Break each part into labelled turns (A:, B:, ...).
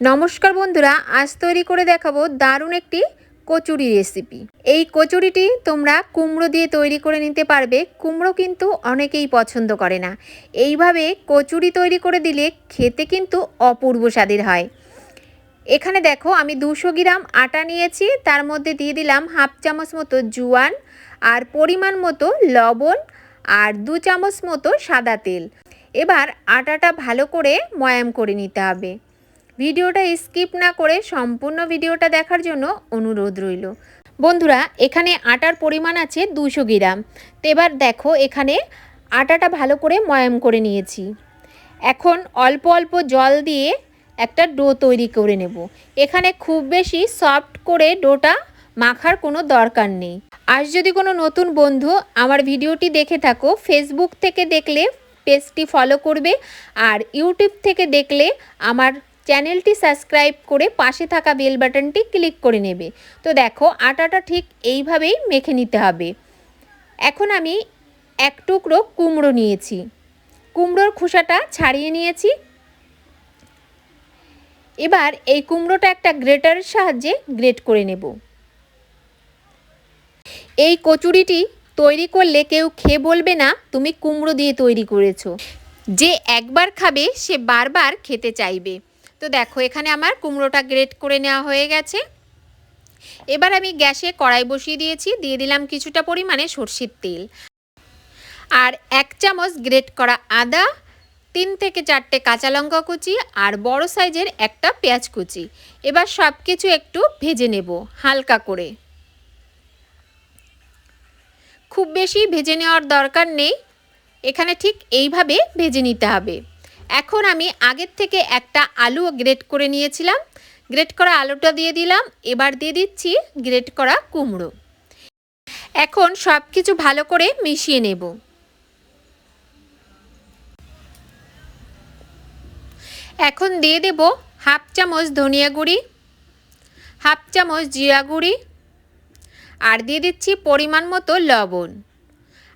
A: নমস্কার বন্ধুরা, আজ তৈরি করে দেখাবো দারুণ একটি কচুরি রেসিপি এই কচুরিটি তোমরা কুমড়ো দিয়ে তৈরি করে নিতে পারবে, কুমড়ো কিন্তু অনেকেই পছন্দ করে না। এইভাবে কচুরি তৈরি করে দিলে খেতে কিন্তু অপূর্ব স্বাদের হয়। এখানে দেখো, আমি দুশো গ্রাম আটা নিয়েছি, তার মধ্যে দিয়ে দিলাম হাফ চামচ মতো জুয়ান আর পরিমাণ মতো লবণ আর দু চামচ মতো সাদা তেল। এবার আটাটা ভালো করে ময়াম করে নিতে হবে। ভিডিওটা স্কিপ না করে সম্পূর্ণ ভিডিওটা দেখার জন্য অনুরোধ রইল। বন্ধুরা, এখানে আটার পরিমাণ আছে দুশো গ্রাম। তো এবার দেখো, এখানে আটাটা ভালো করে ময়াম করে নিয়েছি। এখন অল্প অল্প জল দিয়ে একটা ডো তৈরি করে নেব। এখানে খুব বেশি সফট করে ডোটা মাখার কোনো দরকার নেই। আজ যদি কোনো নতুন বন্ধু আমার ভিডিওটি দেখে থাকো ফেসবুক থেকে দেখলে পেজটি ফলো করবে আর ইউটিউব থেকে দেখলে আমার চ্যানেলটি সাবস্ক্রাইব করে পাশে থাকা বেল বাটনটি ক্লিক করে নেবে। তো দেখো, আটাটা ঠিক এইভাবেই মেখে নিতে হবে। এখন আমি এক টুকরো কুমড়ো নিয়েছি। কুমড়োর খোসাটা ছাড়িয়ে নিয়েছি। এবার এই কুমড়োটা একটা গ্রেটারের সাহায্যে গ্রেট করে নেব। এই কচুরিটি তৈরি করলে কেউ খেয়ে বলবে না, তুমি কুমড়ো দিয়ে তৈরি করেছ। যে একবার খাবে, সে বারবার খেতে চাইবে। তো দেখো, এখানে আমার কুমড়োটা গ্রেট করে নেওয়া হয়ে গেছে। এবার আমি গ্যাসে কড়াই বসিয়ে দিয়েছি, দিয়ে দিলাম কিছুটা পরিমাণে সর্ষের তেল। আর এক চামচ গ্রেট করা আদা, তিন থেকে চারটে কাঁচা লঙ্কা কুচি আর বড় সাইজের একটা পেঁয়াজ কুচি। এবার সব কিছু একটু ভেজে নেব হালকা করে। খুব বেশি ভেজে নেওয়ার দরকার নেই। এখানে ঠিক এইভাবে ভেজে নিতে হবে। এখন আমি আগের থেকে একটা আলু গ্রেট করে নিয়েছিলাম। গ্রেট করা আলুটা দিয়ে দিলাম। এবার দিয়ে দিচ্ছি গ্রেট করা কুমড়ো। এখন সব কিছু ভালো করে মিশিয়ে নেব। এখন দিয়ে দেব হাফ চামচ ধনিয়া গুঁড়ি, হাফ চামচ জিরা গুঁড়ি, আর দিয়ে দিচ্ছি পরিমাণ মতো লবণ।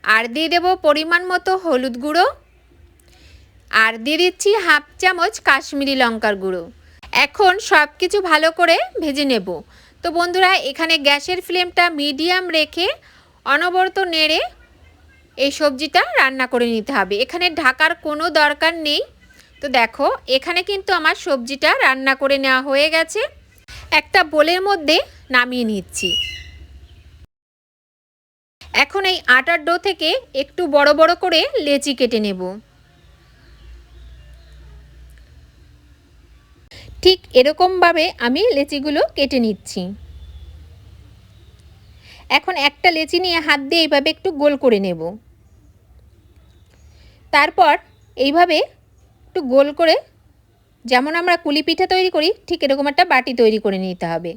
A: আর দিয়ে দেব পরিমাণ মতো হলুদ গুঁড়ো। আর দিয়ে দিচ্ছি হাফ চামচ কাশ্মীরি লঙ্কার গুঁড়ো। এখন সব কিছু ভালো করে ভেজে নেব। তো বন্ধুরা, এখানে গ্যাসের ফ্লেমটা মিডিয়াম রেখে অনবরত নেড়ে এই সবজিটা রান্না করে নিতে হবে। এখানে ঢাকার কোনো দরকার নেই। তো দেখো, এখানে কিন্তু আমার সবজিটা রান্না করে নেওয়া হয়ে গেছে। একটা বোলের মধ্যে নামিয়ে নিচ্ছি। এখন এই আটার ডো থেকে একটু বড় বড় করে লেচি কেটে নেব। ঠিক এরকমভাবে আমি লেচিগুলো কেটে নিচ্ছি। এখন একটা লেচি নিয়ে হাত দিয়ে এইভাবে একটু গোল করে নেব। তারপর এইভাবে একটু গোল করে যেমন আমরা কুলি পিঠা তৈরি করি, ঠিক এরকম একটা বাটি তৈরি করে নিতে হবে।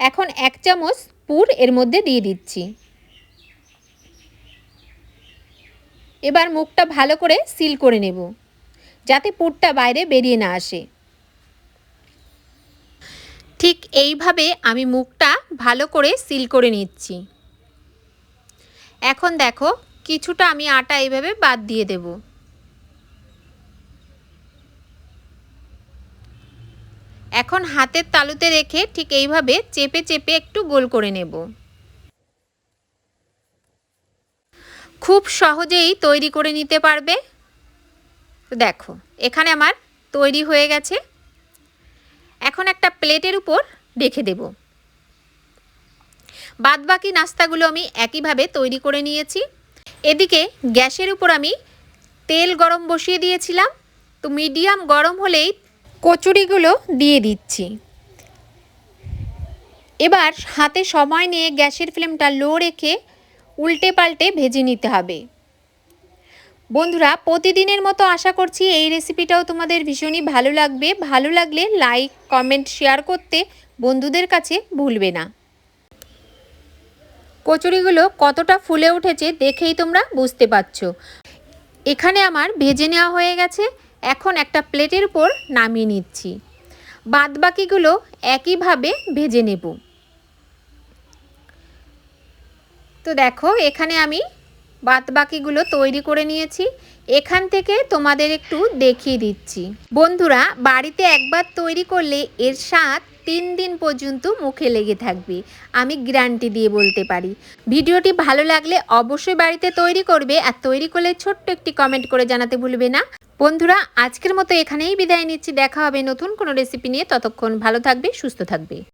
A: এখন এক চামচ পুর এর মধ্যে দিয়ে দিচ্ছি। এবার মুখটা ভালো করে সিল করে নেব, যাতে পুরটা বাইরে বেরিয়ে না আসে। ঠিক এইভাবে আমি মুখটা ভালো করে সিল করে নিচ্ছি। এখন দেখো, কিছুটা আমি আটা এইভাবে বাদ দিয়ে দেব। এখন হাতের তালুতে রেখে ঠিক এইভাবে চেপে চেপে একটু গোল করে নেব। খুব সহজেই তৈরি করে নিতে পারবে। দেখো, এখানে আমার তৈরি হয়ে গেছে। এখন একটা প্লেটের উপর রেখে দেব। বাদবাকি নাস্তাগুলো আমি একইভাবে তৈরি করে নিয়েছি। এদিকে গ্যাসের উপর আমি তেল গরম বসিয়ে দিয়েছিলাম। তো মিডিয়াম গরম হলেই কচুরিগুলো দিয়ে দিচ্ছি। এবার হাতে সময় নিয়ে গ্যাসের ফ্লেমটা লো রেখে উল্টে পাল্টে ভেজে নিতে হবে। বন্ধুরা, প্রতিদিনের মতো আশা করছি এই রেসিপিটাও তোমাদের ভীষণই ভালো লাগবে। ভালো লাগলে লাইক কমেন্ট শেয়ার করতে বন্ধুদের কাছে ভুলবে না। কচুরিগুলো কতটা ফুলে উঠেছে দেখেই তোমরা বুঝতে পারছ। এখানে আমার ভেজে নেওয়া হয়ে গেছে। এখন একটা প্লেটের উপর নামিয়ে নিচ্ছি। বাদ বাকিগুলো একইভাবে ভেজে নেব। তো দেখো, এখানে আমি বাদ বাকিগুলো তৈরি করে নিয়েছি। এখান থেকে তোমাদের একটু দেখিয়ে দিচ্ছি। বন্ধুরা, বাড়িতে একবার তৈরি করলে এর স্বাদ তিন দিন পর্যন্ত মুখে লেগে থাকবে। আমি গ্যারান্টি দিয়ে বলতে পারি। ভিডিওটি ভালো লাগলে অবশ্যই বাড়িতে তৈরি করবে আর তৈরি করলে ছোট্ট একটি কমেন্ট করে জানাতে ভুলবে না। বন্ধুরা, আজকের মতো এখানেই বিদায় নিচ্ছি। দেখা হবে নতুন কোনো রেসিপি নিয়ে। ততক্ষণ ভালো থাকবে, সুস্থ থাকবে।